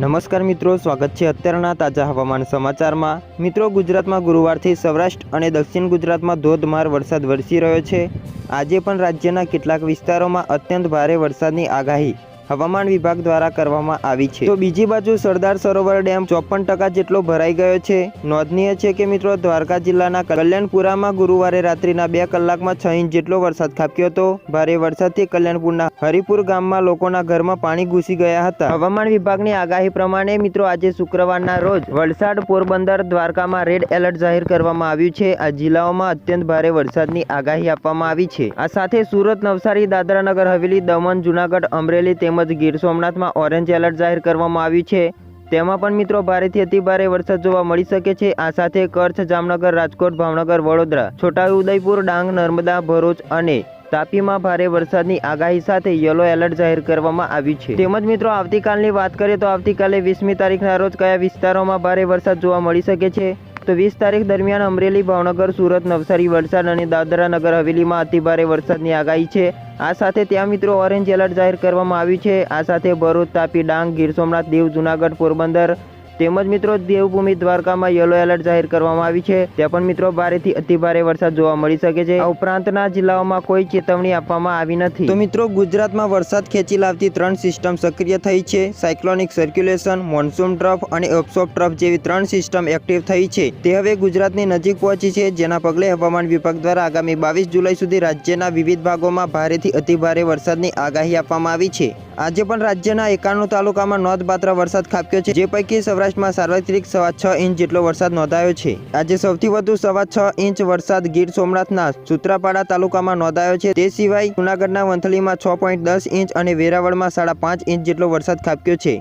નમસ્કાર મિત્રો, સ્વાગત છે અત્યારના તાજા હવામાન સમાચારમાં. મિત્રો, ગુજરાતમાં ગુરુવારથી સૌરાષ્ટ્ર અને દક્ષિણ ગુજરાતમાં ધોધમાર વરસાદ વરસી રહ્યો છે. આજે પણ રાજ્યના કેટલાક વિસ્તારોમાં અત્યંત ભારે વરસાદની આગાહી હવામાન વિભાગ દ્વારા કરવામાં આવી છે. તો બીજી બાજુ સરદાર સરોવર ડેમ ચોપન ટકા જેટલો ભરાઈ ગયો છે. નોંધનીય છે કે મિત્રો, દ્વારકા જિલ્લાના કલ્યાણપુરામાં ગુરુવારે રાત્રિના બે કલાકમાં છ ઇંચ જેટલો વરસાદ ખાબક્યો હતો. ભારે વરસાદથી કલ્યાણપુરના હરિપુર ગામમાં લોકોના ઘરમાં પાણી ઘૂસી ગયા હતા. હવામાન વિભાગની આગાહી પ્રમાણે મિત્રો, આજે શુક્રવારના રોજ વલસાડ પોરબંદર દ્વારકામાં રેડ એલર્ટ જાહેર કરવામાં આવ્યું છે. આ જિલ્લાઓમાં અત્યંત ભારે વરસાદની આગાહી આપવામાં આવી છે. આ સાથે સુરત, નવસારી, દાદરાનગર, હવેલી, દમણ, જુનાગઢ, અમરેલી તેમજ ગીર સોમનાથમાં ઓરેન્જ એલર્ટ જાહેર કરવામાં આવ્યું છે. તેમાં પણ મિત્રો, ભારેથી અતિભારે વરસાદ જોવા મળી શકે છે. આ સાથે કચ્છ, જામનગર, રાજકોટ, ભાવનગર, વડોદરા, છોટાઉદેપુર, ડાંગ, નર્મદા, ભરૂચ અને તાપીમાં ભારે વરસાદની આગાહી સાથે યલો એલર્ટ જાહેર કરવામાં આવ્યું છે. તેમજ મિત્રો, આવતીકાલની વાત કરીએ તો આવતીકાલે વીસમી તારીખના રોજ કયા વિસ્તારોમાં ભારે વરસાદ જોવા મળી શકે છે? તો વીસ તારીખ દરમિયાન અમરેલી, ભાવનગર, સુરત, નવસારી, વલસાડ અને દાદરા નગર હવેલીમાં અતિભારે વરસાદની આગાહી છે. આ સાથે ત્યાં મિત્રો ઓરેન્જ એલર્ટ જાહેર કરવામાં આવ્યું છે. આ સાથે ભરૂચ, તાપી, ડાંગ, ગીર સોમનાથ, દીવ, જુનાગઢ, પોરબંદર તેમજ મિત્રો દેવભૂમિ દ્વારકામાં યલો એલર્ટ જાહેર કરવામાં આવી છે. ત્યાં પણ મિત્રો ભારેથી અતિભારે વરસાદ જોવા મળી શકે છે. આ ઉપરાંતના જિલ્લાઓમાં કોઈ ચેતવણી આપવામાં આવી નથી. તો મિત્રો ગુજરાતમાં વરસાદ ખેંચી લાવતી ત્રણ સિસ્ટમ સક્રિય થઈ છે. સાયક્લોનિક સર્ક્યુલેશન, મોન્સૂન ટ્રફ અને ઓપ્સોપ ટ્રફ જેવી ત્રણ સિસ્ટમ એક્ટિવ થઈ છે. તે હવે ગુજરાતની નજીક પહોંચી છે, જેના પગલે હવામાન વિભાગ દ્વારા આગામી બાવીસ જુલાઈ સુધી રાજ્યના વિવિધ ભાગોમાં ભારેથી અતિભારે વરસાદની આગાહી આપવામાં આવી છે. આજે પણ રાજ્યના એકાણું તાલુકામાં નોંધપાત્ર વરસાદ ખાબક્યો છે, જે પૈકી સૌરાષ્ટ્રમાં સાર્વત્રિક સવા છ ઇંચ જેટલો વરસાદ નોંધાયો છે. આજે સૌથી વધુ સવા છ ઇંચ વરસાદ ગીર સોમનાથના સુત્રાપાડા તાલુકામાં નોંધાયો છે. તે સિવાય જૂનાગઢના વંથલીમાં છ પોઈન્ટ દસ ઇંચ અને વેરાવળમાં સાડા પાંચ ઇંચ જેટલો વરસાદ ખાબક્યો છે.